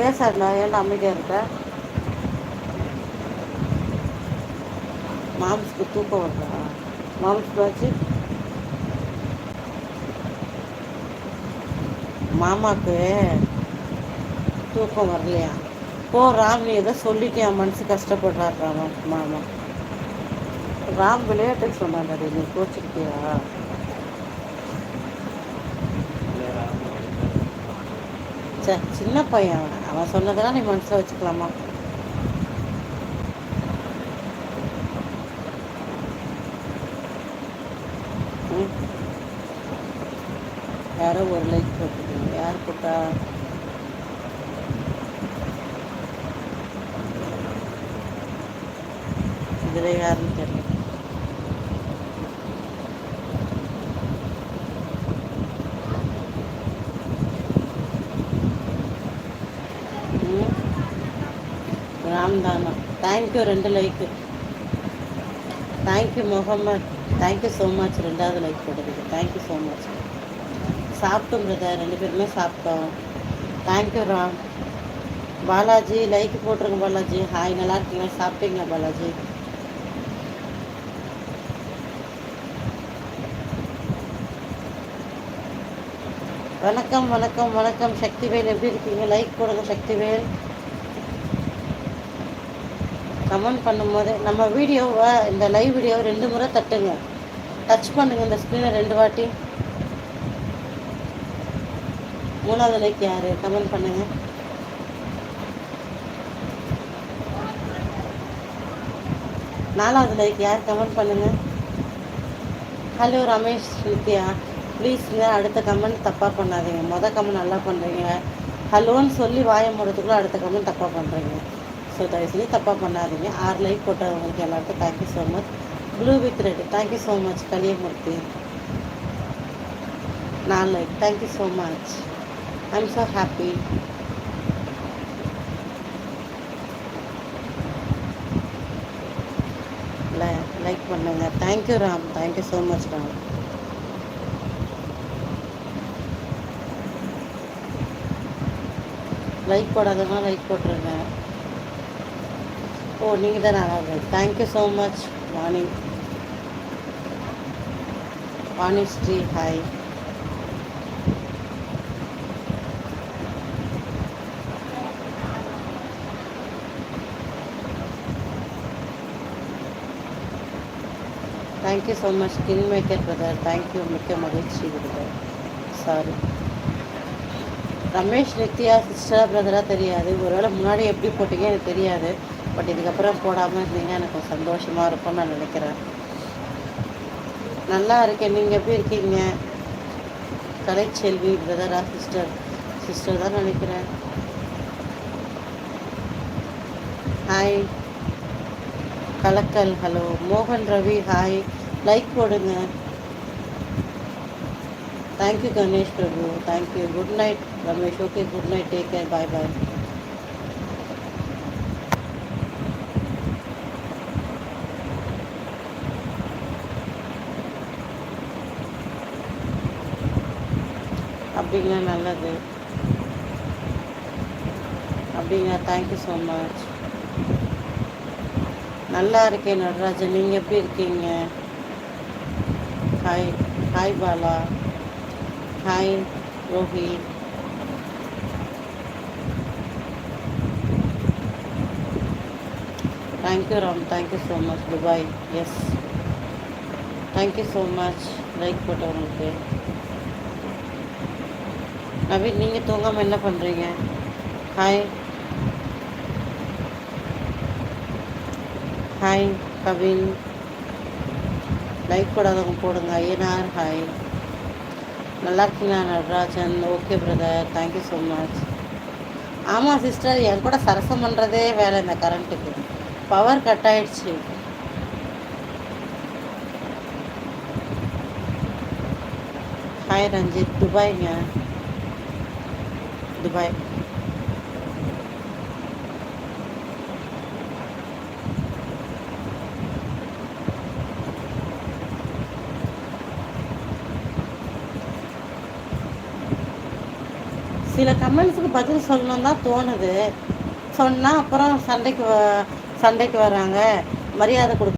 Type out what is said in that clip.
பேசாதுண்ணா ஏன்டா அமைதியாக இருக்க? மாம்ஸ்க்கு தூக்கம் வருதா? மாம்ஸ்க்கு வச்சு மாமாக்கு தூக்கம் வரலையா? போ ராம் நீ ஏதோ சொல்லிட்டு என் மனசு கஷ்டப்படுறாரு ராமா மாமா. ராம் விளையாட்டுக்கு சொன்னாடி நீ கோச்சிக்கிட்டியா? சே சின்ன பையன் அவன் சொன்னதெல்லாம் நீ மனசில் வச்சுக்கலாமா? ம். யாரோ ஒரு லைக் போட்டுருக்கீங்க யார் போட்டா? இதில் யாருன்னு தெரியல. ராம்தானா தேங்க்யூ ரெண்டு like thank you Mohammed thank you so much ரெண்டாவது லைக் போட்டதுக்கு. தேங்க்யூ ஸோ மச் சாப்பிட்டோம் பிரதர் ரெண்டு பேருமே சாப்பிட்டோம். தேங்க்யூ ராம். பாலாஜி லைக் போட்டிருங்க பாலாஜி. ஹாய் நல்லா இருக்கீங்களா? சாப்பிட்டீங்களா பாலாஜி? வணக்கம் வணக்கம் வணக்கம். சக்திவேல் எப்படி இருக்கீங்க? லைக் போடுங்க சக்திவேல். கமெண்ட் பண்ணும்போது நம்ம வீடியோவை இந்த லைவ் வீடியோவை ரெண்டு முறை தட்டுங்க. டச் பண்ணுங்க இந்த ஸ்க்ரீனை ரெண்டு வாட்டி. மூணாவது லைக் யார்? கமெண்ட் பண்ணுங்க. நாலாவது லைக் யார்? கமெண்ட் பண்ணுங்க. ஹலோ ரமேஷ் நித்யா ப்ளீஸுங்க அடுத்த கமெண்ட் தப்பாக பண்ணாதீங்க. மொதல் கமெண்ட் நல்லா பண்ணுறீங்க ஹலோன்னு சொல்லி வாய மூடத்துக்குள்ளே அடுத்த கமெண்ட் தப்பாக பண்ணுறீங்க ஸோ தயவு செஞ்சு தப்பாக பண்ணாதீங்க. ஆறு லைக் போட்டவங்களுக்கு எல்லாருக்கும் thank you so much blue with red thank you so much Kaliyamoorthy. நாலு like. Thank you so much I am so happy like பண்ணுங்க. Thank you Ram thank you so much Ram like போடாதவங்க like போட்டுருங்க. ஓ நீங்கள் தான் நல்லா thank you so much Vani Vani Sri hi thank you so much king maker brother thank you மிக்க மகிழ்ச்சி brother sorry Ramesh Nithya சிஸ்டரா பிரதராக தெரியாது. ஒருவேளை முன்னாடி எப்படி போட்டீங்க எனக்கு தெரியாது. பட் இதுக்கப்புறம் போடாமல் இருந்தீங்க எனக்கு சந்தோஷமாக இருக்கும்னு நான் நினைக்கிறேன். நல்லா இருக்கேன். நீங்கள் எப்படி இருக்கீங்க? கலைச்செல்வி பிரதரா சிஸ்டர் சிஸ்டர் தான் நினைக்கிறேன். ஹாய் கலக்கல் ஹலோ மோகன் ரவி ஹாய் லைக் போடுங்க. Thank you Ganesh Prabhu thank you good night Ramesh okay good night take care bye bye அப்படிங்களா? நல்லது. அப்படிங்களா? தேங்க்யூ ஸோ மச் நல்லா இருக்கேன் நடராஜன். நீங்கள் எப்படி இருக்கீங்க? Hi hi Bala hi Rohit thank you Ram thank you so much Dubai yes thank you so much like போட்டவங்களுக்கு Naveen நீங்கள் தூங்காமல் என்ன பண்ணுறீங்க ஹாய் ஹாய் கவின் லைக் போடாதவங்க போடுங்க ஐயனார் ஹாய் நல்லா இருக்கீங்களா Natarajan? Okay brother thank you so much ஆமாம் சிஸ்டர் என் கூட சரசம் பண்ணுறதே வேலை இந்த கரண்ட்டுக்கு பவர் கட் ஆயிடுச்சு. ஹாய் ரஞ்சித். துபாய்ங்க. துபாய். சில கமெண்ட்ஸுக்கு பதில் சொல்லணும் தான் தோணுது. சொன்னால் அப்புறம் சண்டைக்கு வ- சண்டைக்கு வராங்க. மரியாதை கொடு